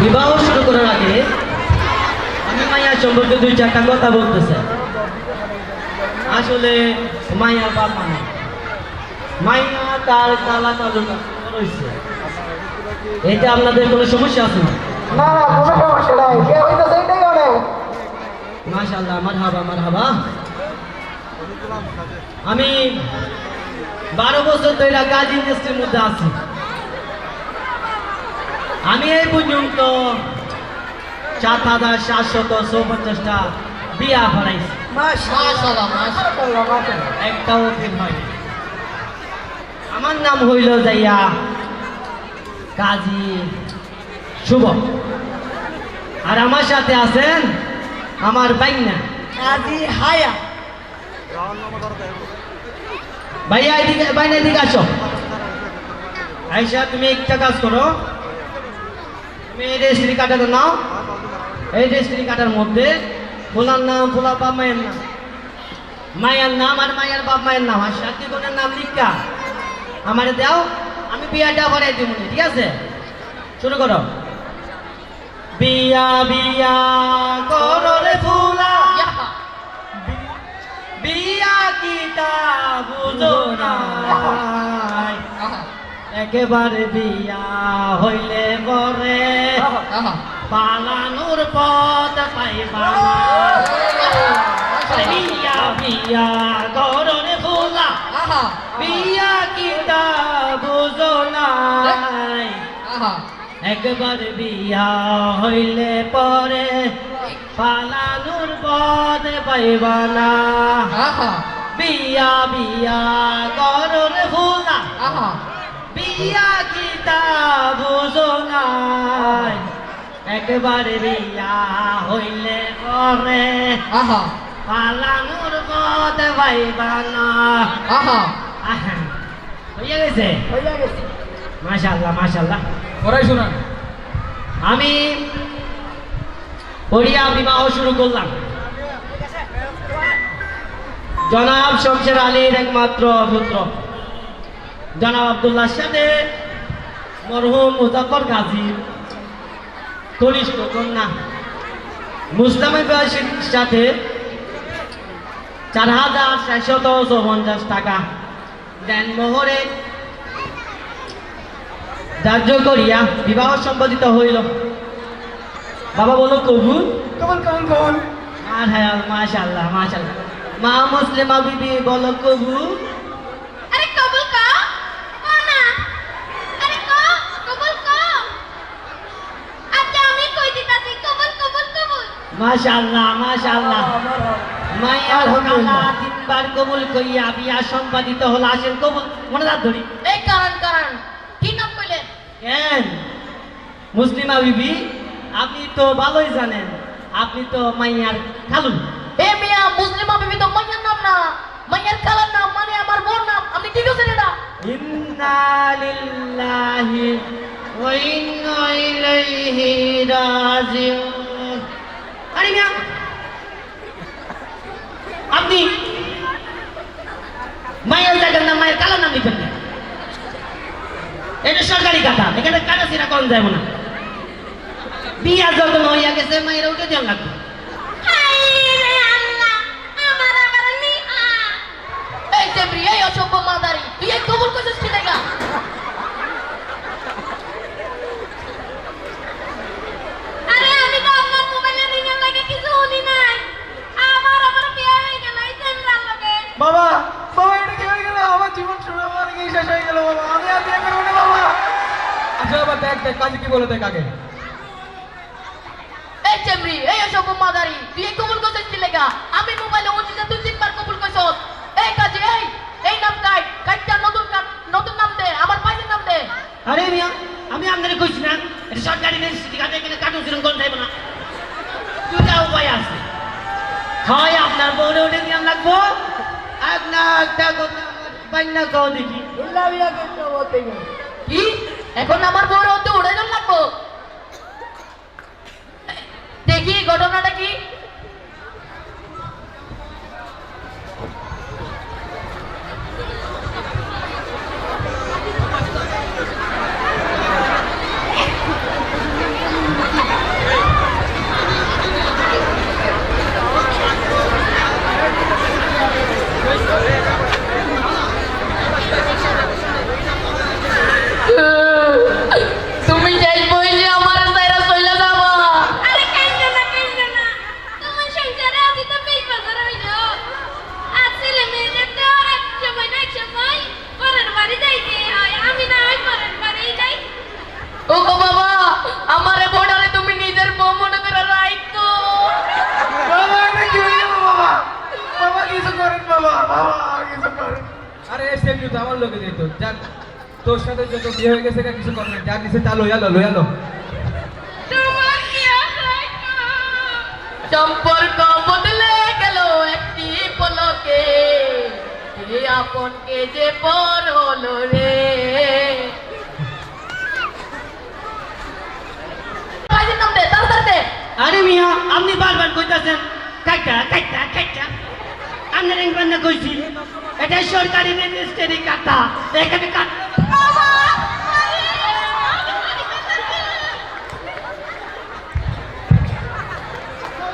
বিবাহ শুরু করার আগে আমি মাইয়া সম্পর্কে দুই চারটা কথা বলতে চাই আসলে মাইয়ার বাপ মা নাই। মাইয়া তার কালো রয়েছে। এটা আপনাদের কোনো সমস্যা আছে? না না না কোনো সমস্যা নাই। যে হইতেছে এটাই অনেক মাশাল্লাহ আমার হাবা আমি বারো বছর ধরে কাজ ইন্ডাস্ট্রির মধ্যে আছি। আমি এই পর্যন্ত চার হাজার সাতশত চৌপঞ্চাশটা বিয়া হারাইছি। একটাও ফেল হয়নি। আমার নাম হইল যাইয়া কাজী শুভ। আর আমার সাথে আছেন আমার বাইনা। আজি হায়া। ভাইয়া এদিকে বাইনা এদিকে আসো। আইসা তুমি একটা কাজ করো। এই রেজিস্ট্রি কার্ডটা নাও। এই রেজিস্ট্রি কার্ডের মধ্যে ফুলার নাম, ফুলার বাপ মায়ের নাম। মায়ের নাম আর মায়ের বাপ মায়ের নাম। আর সাথী বোনের নাম লিখা। আমারে দাও, আমি বিয়াটা করাই দিব ঠিক আছে? শুরু করো। বিয়া বিয়া করো ফুলা। বিয়া কিটা বুঝো না একেবারে বিয়া হইলে পরে পালানোর পথ পাইবা। বিয়া বিয়া করনে ফুলা বিয়া কিটা বুঝো নাই একবার বিয়া হইলে পরে পালানোর পথ পাইবা না বিয়া বিয়া করনে ফুলা বিয়া কিতা বুঝো একবার বিয়া হইলে পরে। পালানোর পথ পাইবা না। আহা, হইয়া গেছে? হইয়া গেছে। মাশাল্লাহ মাশাল্লাহ পড়াই শোনান আমি পড়িয়া বিবাহ শুরু করলাম। জনাব শমশের আলীর একমাত্র পুত্র। জনাব আবদুল্লাহর সাথে মরহুম মুজাফর গাজী কনিষ্ঠ কন্যা। মুসলামের বয়সের সাথে চার হাজার চারশত চৌপঞ্চাশ টাকা। দেন মোহরে ধার্য করিয়া বিবাহ সম্পাদিত হইল। বাবা বলো কবুল? কবুল কবুল কবুল। আর হ্যাঁ মাশাল্লাহ মাশাল্লাহ মা মুসলিমা বিবি বলো কবুল আরে কবুল ক ক না আরে ক কবুল ক আচ্ছা আমি কই দিতাছি কবুল কবুল কবুল মাশাল্লাহ মাশাল্লাহ মাইয়া আলহামদুলিল্লাহ। কালা তিনবার কবুল করিয়া বিয়া সম্পাদিত হল আসেন কবুল। মনে রাখ ধরি। এই কারণ কারণ। কি নাম কইলেন? কেন? মুসলিমা বিবি আপনি তো ভালোই জানেন আপনি তো মাইয়ার খালু। এ মিয়া মুসলিমা বিবি তো মাইয়ার নাম না। মাইয়ার খালার নাম মানে আমার বোন নাম। আপনি কি করছেন এটা? ইন্না লিল্লাহি ওয়া ইন্না ইলাইহি রাজিউন। আরে মিয়া আপনি মায়ের জায়গার নাম মায়ের কালো নাম লিখবেন না। এটা সরকারি কথা এখানে কাটা সিরা কম যাব না। বিয়া যখন হইয়া গেছে মায়ের উঠে দেওয়া লাগবে। নি এই এই অসভ্য মাদারি তুই এই কবুল কইছিস কি দেখা আরে আমি তো আপনার মোবাইলে রিংয়ের লাগে কিছু শুনি নাই আমার আবার বিয়ে হয়ে গেল এই চেন্দ্রার লগে বাবা বাবা এটা কি হয়ে গেল? আমার জীবন শুরু হওয়ার কি শেষ হয়ে গেল বাবা। আমি আর বিয়ে করব না বাবা। আচ্ছা বাবা দেখ দেখ কাজে কি বলে দেখ আগে। এই চেমরি এই অসভ্য মাদারি তুই এই কবুল কি লেগা? আমি মোবাইলে উঠিতে তুই তিনবার কবুল কইছস এই কাজে এই এই নাম কাট কাটটা নতুন কাট নতুন নাম দে আমার পাইছের নাম দে। আরে মিয়া আমি আপনাকে কইছি না এটা সরকারি রেজিস্ট্রি কার্ডে এখানে কার্টুন সিরন করে দেব না। দুটা উপায় আছে। হয় আপনার বউরে উঠে নিয়ে লাগবো না একটা কথা দেখি করতে বলতে গেলে? কি? এখন আমার বউর হতে উড়ে জল লাগবো দেখি ঘটনাটা কি আরে সেমনি তো আমার লোকে যেত যার তোর সাথে যত বিয়ে হয়ে গেছে কিছু কর না। যার নিচে চালো ইয়ালো লয়ালো সম্পর্ক বদলে গেল একটি পলকে। কে আপন কে যে পর হলো রে? আরে মিয়া আপনি বারবার কইতাছেন কাইটা কাইটা কাইটা। আপনার না কইছি। এটা সরকারি রেজিস্ট্রি কাটা এখানে কাটা